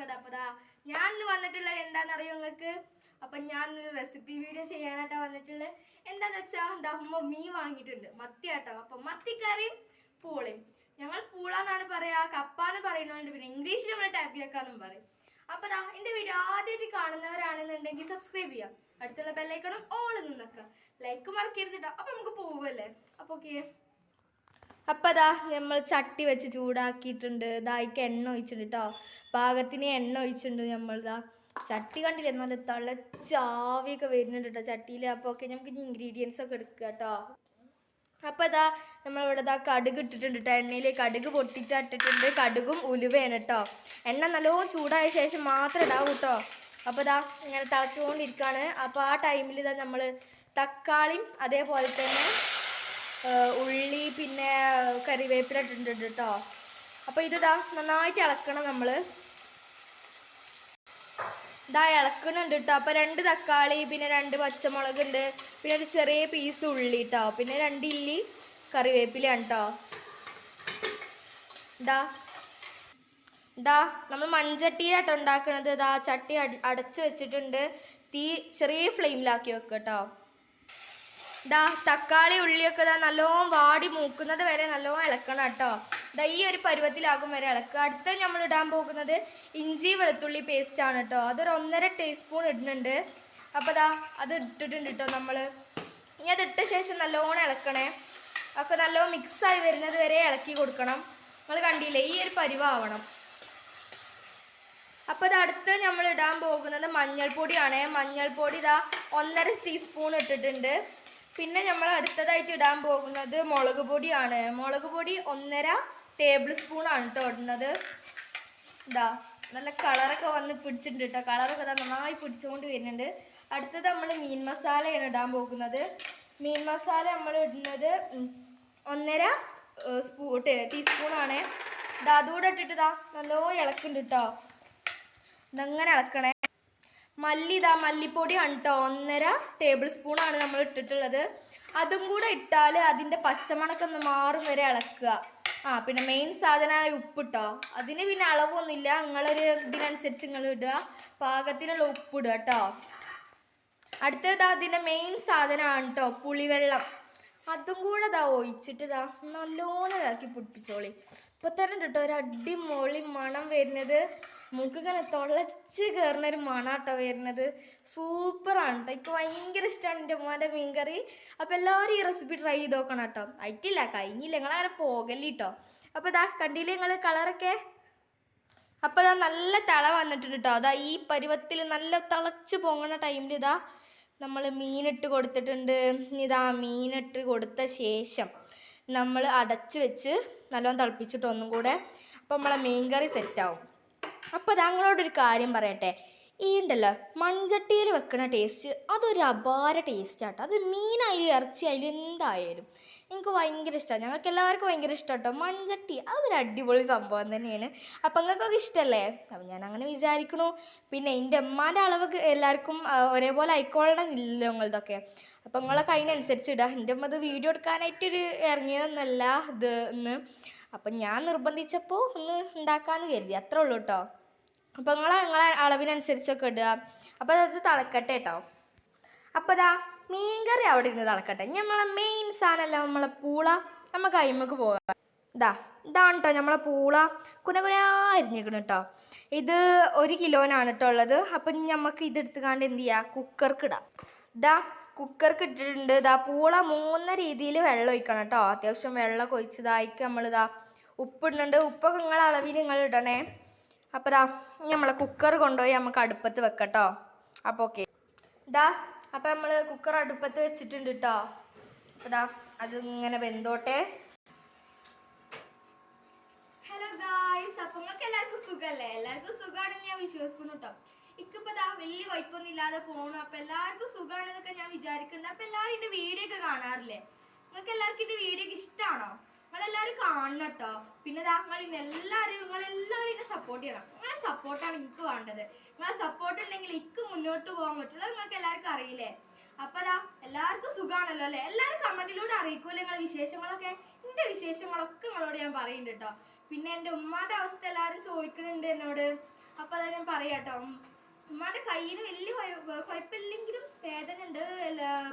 സ്വാഗതം. അപ്പൊ ദാ ഞാൻ ഇന്ന് വന്നിട്ടുള്ളത് എന്താണെന്നറിയോ നിങ്ങൾക്ക് അപ്പൊ ഞാൻ ഒരു റെസിപ്പി വീഡിയോ ചെയ്യാനായിട്ടാ വന്നിട്ടുള്ളത് എന്താന്ന് വെച്ചാ എന്താ ഉമ്മ മീൻ വാങ്ങിയിട്ടുണ്ട്. മത്തിയാട്ടോ. അപ്പൊ മത്തിക്കറിയും പൂളയും. ഞങ്ങൾ പൂള പൂളാന്നാണ് പറയാ കപ്പാന്ന് പറയുന്നുണ്ട് പിന്നെ ഇംഗ്ലീഷിൽ നമ്മൾ ടാപ്പിയാക്കാന്നും പറയും. അപ്പൊ ദാ എന്റെ വീഡിയോ ആദ്യമായിട്ട് കാണുന്നവരാണെന്നുണ്ടെങ്കിൽ സബ്സ്ക്രൈബ് ചെയ്യാം. അടുത്തുള്ള ബെല്ലൈക്കണം ഓൾ നിന്നൊക്കെ. ലൈക്ക് മറക്കരുത് കേട്ടോ അപ്പൊ നമുക്ക് പോവല്ലേ? അപ്പൊ ഓക്കെ അപ്പൊ അതാ നമ്മൾ ചട്ടി വെച്ച് ചൂടാക്കിയിട്ടുണ്ട്. ഇതായിക്ക് എണ്ണ ഒഴിച്ചിട്ടുണ്ട് കേട്ടോ പാകത്തിന് എണ്ണ ഒഴിച്ചിട്ടുണ്ട് നമ്മളിതാ ചട്ടി കണ്ടില്ലേ? നല്ല തിളച്ചാവിയൊക്കെ വരുന്നുണ്ട് കേട്ടോ ചട്ടിയിൽ അപ്പോൾ ഒക്കെ നമുക്ക് ഇനി ഇൻഗ്രീഡിയൻസ് ഒക്കെ എടുക്കുക കേട്ടോ അപ്പോൾ ഇതാ നമ്മളിവിടെ ഇതാ കടുക് ഇട്ടിട്ടുണ്ട് കേട്ടോ എണ്ണയിൽ കടുക് പൊട്ടിച്ചിട്ടിട്ടുണ്ട് കടുകും ഉലുവയാണ് കേട്ടോ എണ്ണ നല്ലോണം ചൂടായ ശേഷം മാത്രം ഇടാവും കേട്ടോ അപ്പോൾ ഇതാ ഇങ്ങനെ തിളച്ചുകൊണ്ടിരിക്കുകയാണ് അപ്പോൾ ആ ടൈമിൽ ഇതാ നമ്മൾ തക്കാളിയും അതേപോലെ തന്നെ ഉള്ളി പിന്നെ കറിവേപ്പില ഇട്ടിട്ടുണ്ട് കേട്ടോ അപ്പോൾ ഇതാ നന്നായിട്ട് ഇളക്കണം നമ്മൾ ഇതാ ഇളക്കണുണ്ട് കേട്ടോ അപ്പോൾ രണ്ട് തക്കാളി പിന്നെ രണ്ട് പച്ചമുളക് ഉണ്ട് പിന്നെ ഒരു ചെറിയ പീസ് ഉള്ളി കേട്ടോ പിന്നെ രണ്ട് ഇല്ലി കറിവേപ്പിലയാണ് കേട്ടോ ഇതാ ഇതാ നമ്മൾ മൺചട്ടിയിലാട്ടോ ഉണ്ടാക്കണത്. ഇതാ ചട്ടി അടി- അടച്ച് വെച്ചിട്ടുണ്ട്. തീ ചെറിയ ഫ്ലെയിമിലാക്കി വെക്കുക കേട്ടോ ദാ തക്കാളി ഉള്ളിയൊക്കെ ഇതാ നല്ലോണം വാടി മൂക്കുന്നത് വരെ നല്ലോണം ഇളക്കണം കേട്ടോ. ഇതാ ഈ ഒരു പരുവത്തിലാകും വരെ ഇളക്കുക. അടുത്ത നമ്മൾ ഇടാൻ പോകുന്നത് ഇഞ്ചി വെളുത്തുള്ളി പേസ്റ്റ് ആണ് കേട്ടോ. അതൊരു ഒന്നര ടീസ്പൂൺ ഇടുന്നുണ്ട്. അപ്പോൾ ദാ അത് ഇട്ടിട്ടുണ്ട് കേട്ടോ നമ്മൾ ഇനി അത് ഇട്ട ശേഷം നല്ലോണം ഇളക്കണേ. ഒക്കെ നല്ലോണം മിക്സായി വരുന്നത് വരെ ഇളക്കി കൊടുക്കണം. നിങ്ങൾ കണ്ടില്ലേ ഈ ഒരു പരിവാവണം. അപ്പോൾ ഇത് അടുത്ത് നമ്മൾ ഇടാൻ പോകുന്നത് മഞ്ഞൾപ്പൊടിയാണ്. മഞ്ഞൾപ്പൊടി ഇതാ ഒന്നര ടീസ്പൂൺ ഇട്ടിട്ടുണ്ട്. പിന്നെ നമ്മൾ അടുത്തതായിട്ട് ഇടാൻ പോകുന്നത് മുളക് പൊടിയാണ്. മുളക് പൊടി ഒന്നര ടേബിൾ സ്പൂൺ ആണ് കേട്ടോ ഇടുന്നത്. ഇതാ നല്ല കളറൊക്കെ വന്ന് പിടിച്ചിട്ടുണ്ട് കേട്ടോ കളറൊക്കെ ഇതാ നന്നായി പിടിച്ചുകൊണ്ട് വരുന്നുണ്ട്. അടുത്തത് നമ്മൾ മീൻ മസാലയാണ് ഇടാൻ പോകുന്നത്. മീൻ മസാല നമ്മൾ ഇടുന്നത് ഒന്നര സ്പൂ ടീസ്പൂണാണ് ഇതാ അതുകൂടെ ഇട്ടിട്ട് ഇതാ നല്ലോ ഇളക്കുന്നുണ്ട് കേട്ടോ ഇതങ്ങനെ ഇളക്കണേ. മല്ലി ഇതാ മല്ലിപ്പൊടിയാണ് കേട്ടോ ഒന്നര ടേബിൾ സ്പൂണാണ് നമ്മൾ ഇട്ടിട്ടുള്ളത്. അതും കൂടെ ഇട്ടാൽ അതിന്റെ പച്ചമണക്കം ഒന്ന് മാറും വരെ ഇളക്കുക. ആ പിന്നെ മെയിൻ സാധനമായ ഉപ്പിട്ടോ. അതിന് പിന്നെ അളവൊന്നുമില്ല. നിങ്ങളൊരു ഇതിനനുസരിച്ച് നിങ്ങൾ ഇടുക. പാകത്തിനുള്ള ഉപ്പിടുക കേട്ടോ. അടുത്തത് അതിന്റെ മെയിൻ സാധനമാണ് കേട്ടോ പുളിവെള്ളം. അതും കൂടെ ഇതാ ഒഴിച്ചിട്ട് ഇതാ നല്ലോണം ഇതാക്കി പൊടിപ്പിച്ചോളി ഇപ്പൊ തന്നെ കേട്ടോ ഒരു അടിമൊളി മണം വരുന്നത്. മൂക്കിങ്ങനെ തുളച്ച് കയറുന്ന ഒരു മണാട്ടോ വരുന്നത്. സൂപ്പറാണ് കേട്ടോ എനിക്ക് ഭയങ്കര ഇഷ്ടമാണ് എന്റെ ഉമ്മാന്റെ മീൻകറി. അപ്പോൾ എല്ലാവരും ഈ റെസിപ്പി ട്രൈ ചെയ്ത് നോക്കണം കേട്ടോ ആയിട്ടില്ല കഴിഞ്ഞില്ല. നിങ്ങളങ്ങനെ പോകല്ലേ കേട്ടോ അപ്പോൾ ഇതാ കണ്ടില്ലേ നിങ്ങൾ കളറൊക്കെ? അപ്പോൾ ഇതാ നല്ല തിള വന്നിട്ടുണ്ട് കേട്ടോ അതാ ഈ പരുവത്തിൽ നല്ല തിളച്ച് പൊങ്ങണ ടൈമിൽ ഇതാ നമ്മൾ മീനിട്ട് കൊടുത്തിട്ടുണ്ട്. ഇതാ മീനിട്ട് കൊടുത്ത ശേഷം നമ്മൾ അടച്ച് വെച്ച് നല്ലോണം തിളപ്പിച്ചിട്ട് ഒന്നും കൂടെ അപ്പോൾ നമ്മളെ മീൻ കറി സെറ്റാവും അപ്പോൾ താങ്കളോടൊരു കാര്യം പറയട്ടെ. ഈ ഉണ്ടല്ലോ മൺചട്ടിയിൽ വെക്കുന്ന ടേസ്റ്റ് അതൊരു അപാര ടേസ്റ്റ് ആട്ടോ. അത് മീനായാലും ഇറച്ചിയായാലും എന്തായാലും. എനിക്ക് ഭയങ്കര ഇഷ്ടമാണ് ഞങ്ങൾക്ക് എല്ലാവർക്കും ഭയങ്കര ഇഷ്ടം കേട്ടോ മൺചട്ടി. അതൊരു അടിപൊളി സംഭവം തന്നെയാണ്. അപ്പം നിങ്ങൾക്കൊക്കെ ഇഷ്ടമല്ലേ അപ്പം ഞാൻ അങ്ങനെ വിചാരിക്കണു. പിന്നെ എന്റെ അമ്മാന്റെ അളവ് എല്ലാവർക്കും ഒരേപോലെ ആയിക്കോളണം ഇല്ലല്ലോ നിങ്ങളതൊക്കെ. അപ്പം നിങ്ങളൊക്കെ അതിനനുസരിച്ച് ഇടുക എന്റെ അമ്മ അത് വീഡിയോ എടുക്കാനായിട്ടൊരു ഇറങ്ങിയതൊന്നല്ല ഇത് എന്ന് അപ്പം ഞാൻ നിർബന്ധിച്ചപ്പോൾ ഒന്ന് ഉണ്ടാക്കാമെന്ന് കരുതി. അത്രേ ഉള്ളൂ കേട്ടോ അപ്പം നിങ്ങൾ നിങ്ങളെ അളവിനനുസരിച്ചൊക്കെ ഇടുക. അപ്പോൾ അത് തിളക്കട്ടെ കേട്ടോ അപ്പോൾ ഇതാ മീൻകറി അവിടെ ഇരുന്ന് തിളക്കട്ടെ നമ്മളെ മെയിൻ സാധനമല്ല നമ്മളെ പൂള. നമുക്ക് അയിമക്ക് പോകാം. ഇതാ ഇതാണ് കേട്ടോ നമ്മളെ പൂള. കുന കുനാ അരിഞ്ഞിരിക്കണം കേട്ടോ ഇത് ഒരു കിലോനാണ് കേട്ടോ ഉള്ളത്. അപ്പം ഇനി നമുക്ക് ഇത് എടുത്തുകാണ്ട് എന്ത് ചെയ്യുക കുക്കർക്ക് ഇടാം. ഇതാ കുക്കർക്ക് ഇട്ടിട്ടുണ്ട്. ഇതാ പൂള മൂന്ന് രീതിയിൽ വെള്ളം ഒഴിക്കണം കേട്ടോ അത്യാവശ്യം വെള്ളമൊക്കെ ഒഴിച്ച് ഇതായിക്ക് നമ്മളിതാ ഉപ്പിടുന്നുണ്ട്. ഉപ്പൊക്കെ നിങ്ങളെ അളവിൽ നിങ്ങൾ ഇടണേ. അപ്പോൾ ഇതാ നമ്മളെ കുക്കർ കൊണ്ടുപോയി നമുക്ക് അടുപ്പത്ത് വെക്കട്ടോ അപ്പോൾ ഓക്കെ ഇതാ അപ്പം നമ്മൾ കുക്കർ അടുപ്പത്ത് വെച്ചിട്ടുണ്ട് കേട്ടോ അപ്പം ഇതാ അത് ഇങ്ങനെ വെന്തോട്ടെ. ഹലോ ഗായ്സ് അപ്പൊ നിങ്ങൾക്ക് എല്ലാവർക്കും സുഖല്ലേ? എല്ലാവർക്കും സുഖമാണെന്ന് ഞാൻ വിശ്വസിക്കുന്നു കേട്ടോ ഇക്കിപ്പോ ദാ വലിയ കുഴപ്പമൊന്നും ഇല്ലാതെ പോണു. അപ്പൊ എല്ലാവർക്കും സുഖമാണെന്നൊക്കെ ഞാൻ വിചാരിക്കുന്നത് അപ്പൊ എല്ലാവരും എന്റെ വീഡിയോ ഒക്കെ കാണാറില്ലേ? നിങ്ങൾക്ക് എല്ലാവർക്കും എന്റെ വീഡിയോ ഒക്കെ ഇഷ്ടമാണോ നിങ്ങളെല്ലാവരും കാണണം കേട്ടോ പിന്നെ ദാ നിങ്ങൾ ഇന്ന് എല്ലാവരും നിങ്ങളെല്ലാവരും എന്നെ സപ്പോർട്ട് ചെയ്യണം. സപ്പോർട്ടാണ് എനിക്ക് വേണ്ടത്. നിങ്ങളെ സപ്പോർട്ട് ഉണ്ടെങ്കിൽ എനിക്ക് മുന്നോട്ട് പോകാൻ അത് നിങ്ങൾക്ക് എല്ലാവർക്കും അറിയില്ലേ? അപ്പൊ അതാ എല്ലാവർക്കും സുഖാണല്ലോ അല്ലെ? എല്ലാവരും കമന്റിലൂടെ അറിയിക്കൂലെ നിങ്ങളെ വിശേഷങ്ങളൊക്കെ? എന്റെ വിശേഷങ്ങളൊക്കെ നിങ്ങളോട് ഞാൻ പറയുന്നുണ്ട് കേട്ടോ പിന്നെ എന്റെ ഉമ്മാന്റെ അവസ്ഥ എല്ലാവരും ചോദിക്കുന്നുണ്ട് എന്നോട്. അപ്പൊ അതാ ഞാൻ പറയാട്ടോ ഉമ്മാന്റെ കയ്യിന് വലിയ കുഴ- കുഴപ്പമില്ലെങ്കിലും വേദന ഉണ്ട്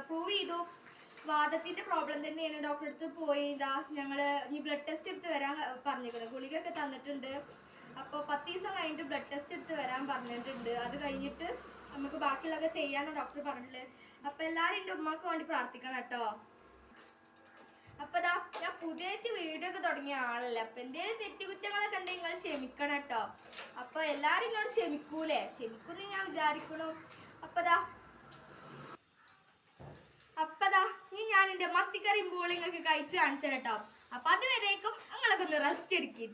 പ്രൂവ് ചെയ്തു. വാദത്തിന്റെ പ്രോബ്ലം തന്നെയാണ്. ഡോക്ടറെ അടുത്ത് പോയി ഇതാ ഞങ്ങൾ ഈ ബ്ലഡ് ടെസ്റ്റ് എടുത്ത് വരാൻ പറഞ്ഞിരിക്കുന്നത് ഗുളികയൊക്കെ തന്നിട്ടുണ്ട്. അപ്പോൾ പത്ത് ദിവസം കഴിഞ്ഞിട്ട് ബ്ലഡ് ടെസ്റ്റ് എടുത്ത് വരാൻ പറഞ്ഞിട്ടുണ്ട്. അത് കഴിഞ്ഞിട്ട് നമുക്ക് ബാക്കിയുള്ളതൊക്കെ ചെയ്യാനാണ് ഡോക്ടർ പറഞ്ഞിട്ടുള്ളത് അപ്പൊ എല്ലാരും എന്റെ ഉമ്മക്ക് വേണ്ടി പ്രാർത്ഥിക്കണം കേട്ടോ. അപ്പൊ ഇതാ ഞാൻ പുതിയതായിട്ട് വീഡിയോ ഒക്കെ തുടങ്ങിയ ആളല്ല അപ്പൊ എന്തേലും തെറ്റുകുറ്റങ്ങളൊക്കെ ഉണ്ടെങ്കിൽ നിങ്ങൾ ക്ഷമിക്കണം കേട്ടോ. അപ്പൊ എല്ലാരും ഇങ്ങോട്ട് ക്ഷമിക്കൂലേ? ക്ഷമിക്കൂന്ന് ഞാൻ വിചാരിക്കണു. അപ്പോൾ ദാ അപ്പതാ ഇനി ഞാൻ എന്റെ മത്തിക്കറിയും ബോളിങ്ങൊക്കെ കഴിച്ച് കാണിച്ചു കേട്ടോ. അപ്പൊ അതുവരേക്കും നിങ്ങളൊക്കെ ഒന്ന് റെസ്റ്റ് എടുക്കി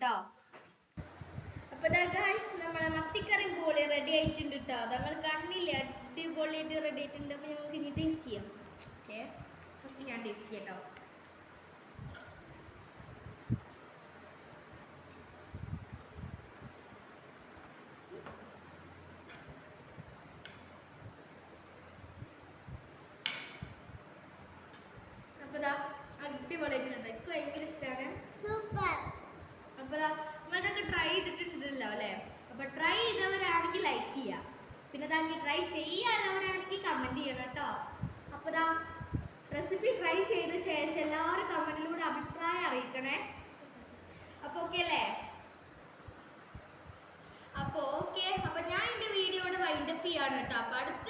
കേട്ടോ അപ്പൊ ഗായ്സ് നമ്മളെ മത്തിക്കറിയും പൂളി റെഡി ആയിട്ടുണ്ട് കേട്ടോ അതങ്ങൾ കണ്ണില്ല? അടിപൊളിയായിട്ട് റെഡി ആയിട്ടുണ്ട്. അപ്പൊ നമുക്ക് ഇനി ടേസ്റ്റ് ചെയ്യാം. ഓക്കെ ഫസ്റ്റ് ഞാൻ ടേസ്റ്റ് ചെയ്യാം കേട്ടോ അപ്പൊ ദാ അടിപൊളിയായിട്ടുണ്ട് എനിക്ക് ഭയങ്കര ഇഷ്ടമാണ് സൂപ്പർ അപ്പൊ ദാ നിങ്ങളതൊക്കെ ട്രൈ ചെയ്തിട്ടുണ്ടല്ലോ അല്ലേ അപ്പൊ ട്രൈ ചെയ്തവരാണെങ്കിൽ ലൈക്ക് ചെയ്യുക പിന്നെ ദാ ഇനി ട്രൈ ചെയ്യാനുള്ളവരാണെങ്കിൽ കമന്റ് ചെയ്യണം കേട്ടോ. അപ്പോൾ ദാ റെസിപ്പി ട്രൈ ചെയ്ത ശേഷം എല്ലാവരും കമന്റിലൂടെ അഭിപ്രായം അറിയിക്കണേ. അപ്പോൾ ഓക്കെ അല്ലേ? അപ്പോൾ ഓക്കെ അപ്പോൾ ഞാൻ എന്റെ വീഡിയോയുടെ വൈൻഡപ്പ് ചെയ്യാണ് കേട്ടോ. അപ്പോൾ അടുത്ത